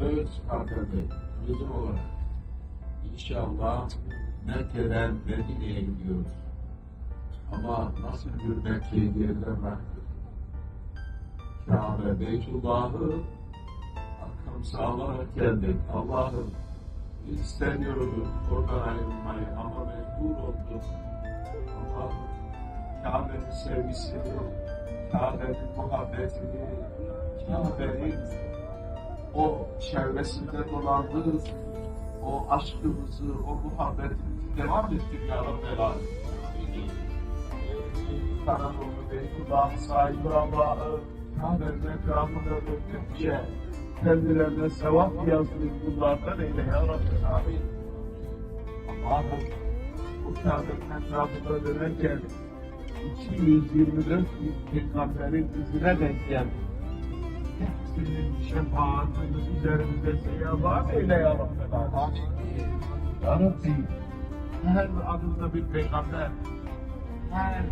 öz kardeşi, bizim olarak inşallah Mekke'den Medine'ye gidiyoruz. Ama nasıl bir Mekke'yi geride bıraktık? Kabe, Beytullah'ı arkam sağlarak geldik. Allah'ım biz istemiyoruz oradan ayrılmayı ama mecbur olduk. Allah'ım Kabe'nin sevgisini, Kabe'nin muhabbetini, Kabe'nin o çevresinde dolandığı o aşkımızı, o muhabbetimizi devam ettik ya Alemin. Sana doğru Beytullah sahibi Allah'ı Kabe'nin etrafında döndükçe kendilerine sevap yazdık bunlardan eyle ya Rabbel Alemin. Allah'ım bu Kabe'nin etrafında dönerken 224 bin peygamberin izine denk geldik. Hepsinin şefaatini üzerimize seyahat eyle ya Rabbel Alemin. Ya Rabbi, her adımda bir peygamber, her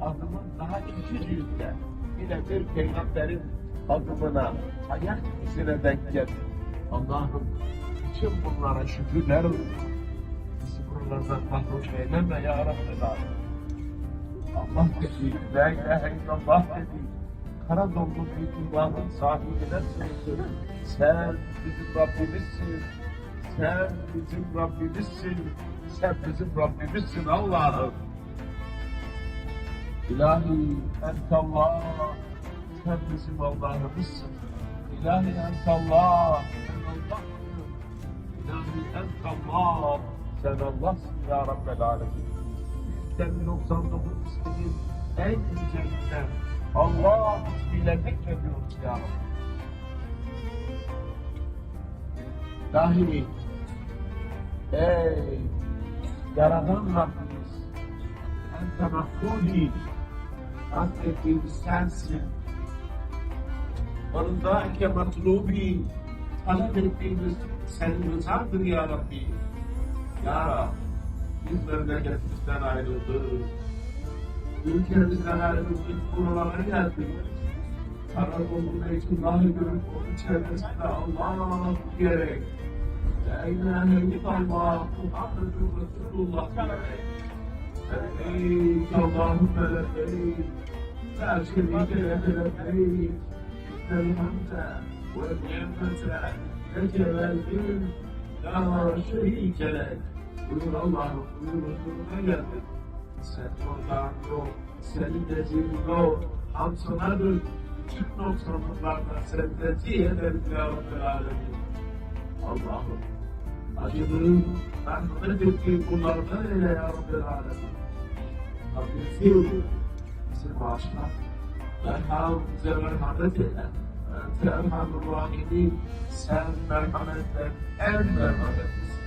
adımın daha küçücüğünde yine bir peygamberin adımına, ayak izine denk gel. Allah'ım, bütün bunlara şükürler olsun. Bizi buralardan mahrum eyleme ya Alemin. Allah dedi, La ilahe illallah dedi. Kara donlu Beytullah'ın sahibine sığındı. Sen bizim Rabbimizsin. Sen bizim Rabbimizsin. Sen bizim Rabbimizsin Allah'ım. İlahi entallah. Sen bizim Allah'ımızsın. İlahi entallah. Sen Allah'sın. İlahi entallah. Sen Allah'sın ya Rabbel Alemin. 199 isminin en güzelinden Allah ismiyle zikrediyoruz ya Rabbi. Dahi ey yaradan Rabbimiz ente mahfudi hasrettiğimiz sensin. Barındaki matlubi talep ettiğimiz senin rızandır ya Rabbi. Ya Rabbi biz memleketimizden ayrıldık. Ülkemiz emelimizin buralara geldi. Karakolun meytunları görüp onun çevresinde Allah diyerek La ilahe illallah Muhammedur Resulullah diyerek لبيك اللهم لبيك لا شريك لك لبيك إن الحمد والنعمة لك والملك لا شريك لك قل الله قل رسول الله Sen oradan yok, senin dediğin yok. Hamsınadır, tüm sen tezih ederim ya Rabbel Alemin. Allah'ım, acıdığın, merhamet ettiğin kullardan eyle ya Rabbel Alemin. Rabbimizi bizi bağışla. Merham, bize merhamet eyle. Ente Erhamur sen merhametten en merhametlisin.